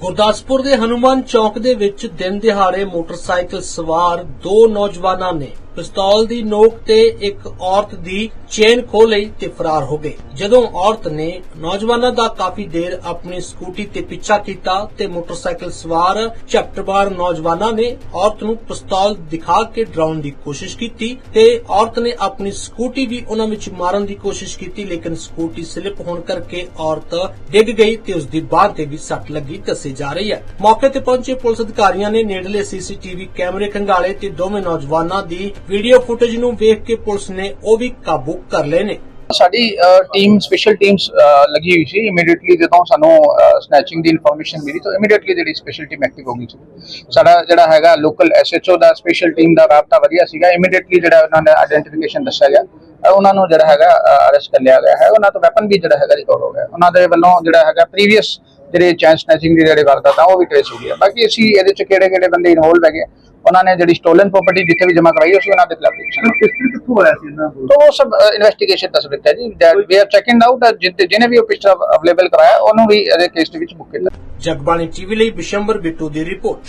ਗੁਰਦਾਸਪੁਰ ਦੇ ਹਨੂਮਾਨ ਚੌਕ ਦੇ ਵਿੱਚ ਦਿਨ ਦਿਹਾੜੇ ਮੋਟਰਸਾਈਕਲ ਸਵਾਰ ਦੋ ਨੌਜਵਾਨਾਂ ਨੇ ਪਿਸਤੌਲ ਦੀ ਨੋਕ ਤੇ ਇੱਕ ਔਰਤ ਦੀ ਚੇਨ ਖੋਹ ਲਈ ਤੇ ਫਰਾਰ ਹੋ ਗਏ। ਜਦੋਂ ਔਰਤ ਨੇ ਨੌਜਵਾਨਾਂ ਦਾ ਕਾਫੀ ਦੇਰ ਆਪਣੀ ਸਕੂਟੀ ਤੇ ਪਿੱਛਾ ਕੀਤਾ ਤੇ ਮੋਟਰਸਾਈਕਲ ਸਵਾਰ ਝਪਟਮਾਰ ਨੌਜਵਾਨਾਂ ਨੇ ਔਰਤ ਨੂੰ ਪਿਸਤੌਲ ਦਿਖਾ ਕੇ ਡਰਾਉਣ ਦੀ ਕੋਸ਼ਿਸ਼ ਕੀਤੀ ਤੇ ਔਰਤ ਨੇ ਆਪਣੀ ਸਕੂਟੀ ਵੀ ਉਹਨਾਂ ਵਿੱਚ ਮਾਰਨ ਦੀ ਕੋਸ਼ਿਸ਼ ਕੀਤੀ, ਲੇਕਿਨ ਸਕੂਟੀ ਸਲਿਪ ਹੋਣ ਕਰਕੇ ਔਰਤ ਡਿੱਗ ਗਈ ਤੇ ਉਸ ਦੀ ਬਾਂਹ ਤੇ ਵੀ ਸੱਟ ਲੱਗੀ, ਦੱਸੀ ਜਾ ਰਹੀ ਹੈ। ਮੌਕੇ ਤੇ ਪਹੁੰਚੇ ਪੁਲਿਸ ਅਧਿਕਾਰੀਆਂ ਨੇ ਨੇੜਲੇ ਸੀਸੀਟੀਵੀ ਕੈਮਰੇ ਖੰਗਾਲੇ ਤੇ ਦੋਵੇਂ ਨੌਜਵਾਨਾਂ ਦੀ ਵੀਡੀਓ ਫੁਟੇਜ ਨੂੰ ਵੇਖ ਕੇ ਪੁਲਿਸ ਨੇ ਉਹ ਵੀ ਕਾਬੂ ਕਰ ਲਏ ਨੇ। ਸਾਡੀ ਟੀਮ ਸਪੈਸ਼ਲ ਟੀਮਸ ਲੱਗੀ ਹੋਈ ਸੀ ਇਮੀਡੀਏਟਲੀ ਜਦੋਂ ਸਾਨੂੰ ਸਨੈਚਿੰਗ ਦੀ ਇਨਫੋਰਮੇਸ਼ਨ ਮਿਲੀ ਤਾਂ ਇਮੀਡੀਏਟਲੀ ਜਿਹੜੀ ਸਪੈਸ਼ਲ ਟੀਮ ਐਕਟਿਵ ਹੋ ਗਈ ਸੀ। ਸਾਡਾ ਜਿਹੜਾ ਹੈਗਾ ਲੋਕਲ ਐਸਐਚਓ ਦਾ ਸਪੈਸ਼ਲ ਟੀਮ ਦਾ ਰਾਬਤਾ ਵਧੀਆ ਸੀਗਾ। ਇਮੀਡੀਏਟਲੀ ਜਿਹੜਾ ਉਹਨਾਂ ਨੇ ਆਇਡੈਂਟੀਫਿਕੇਸ਼ਨ ਦੱਸਿਆ ਗਿਆ। ਅਹ ਉਹਨਾਂ ਨੂੰ ਜਿਹੜਾ ਹੈਗਾ ਅਰੈਸਟ ਕਰ ਲਿਆ ਗਿਆ ਹੈ। ਉਹਨਾਂ ਤੋਂ ਵੈਪਨ ਵੀ ਜਿਹੜਾ ਹੈਗਾ ਰਿਕਵਰ ਹੋ ਗਿਆ। ਉਹਨਾਂ ਦੇ ਵੱਲੋਂ ਜਿਹੜਾ ਹੈਗਾ ਪ੍ਰੀਵੀਅਸ ਜਿਹੜੇ ਚੈਨ ਸਨੈਚਿੰਗ ਦੀ ਜਿਹੜੇ ਵਾਰਦਾਤ ਆ ਉਹ ਵੀ ਟ੍ਰੇਸ ਹੋ ਗਈ ਬਾਕੀ ਅਸੀਂ ਇਹਦੇ ਚ ਕਿਹੜੇ ਕਿਹੜੇ ਬੰਦੇ ਇਨਵੋਲਵ ਹੈਗੇ ਉਹਨਾਂ ਨੇ ਜਿਹੜੀ ਸਟੋਲਨ ਪ੍ਰਾਪਰਟੀ ਜਿੱਥੇ ਵੀ ਜਮ੍ਹਾਂ ਕਰਾਈ ਸੀ ਉਹਨਾਂ ਦੇ ਖਿਲਾਫ ਐਕਸ਼ਨ ਕਿੱਥੋਂ ਆਇਆ ਸੀ ਇਹਨਾਂ ਕੋਲ? ਉਹ ਸਭ ਇਨਵੈਸਟੀਗੇਸ਼ਨ ਦਾ ਸਬਜੈਕਟ ਹੈ ਜੀ। ਵੀ ਆਰ ਚੈਕਿੰਗ ਆਊਟ ਜਿਹਨੇ ਵੀ ਉਹ ਪਿਸਟਲ ਅਵੇਲੇਬਲ ਕਰਾਇਆ ਉਹਨੂੰ ਵੀ ਇਹਦੇ ਕੇਸ ਦੇ ਵਿੱਚ ਬੁੱਕ ਕੀਤਾ। ਜਗਬਾਣੀ ਟੀਵੀ ਲਈ ਬਿਸ਼ੰਬਰ ਬਿੱਟੂ ਦੀ ਰਿਪੋਰਟ।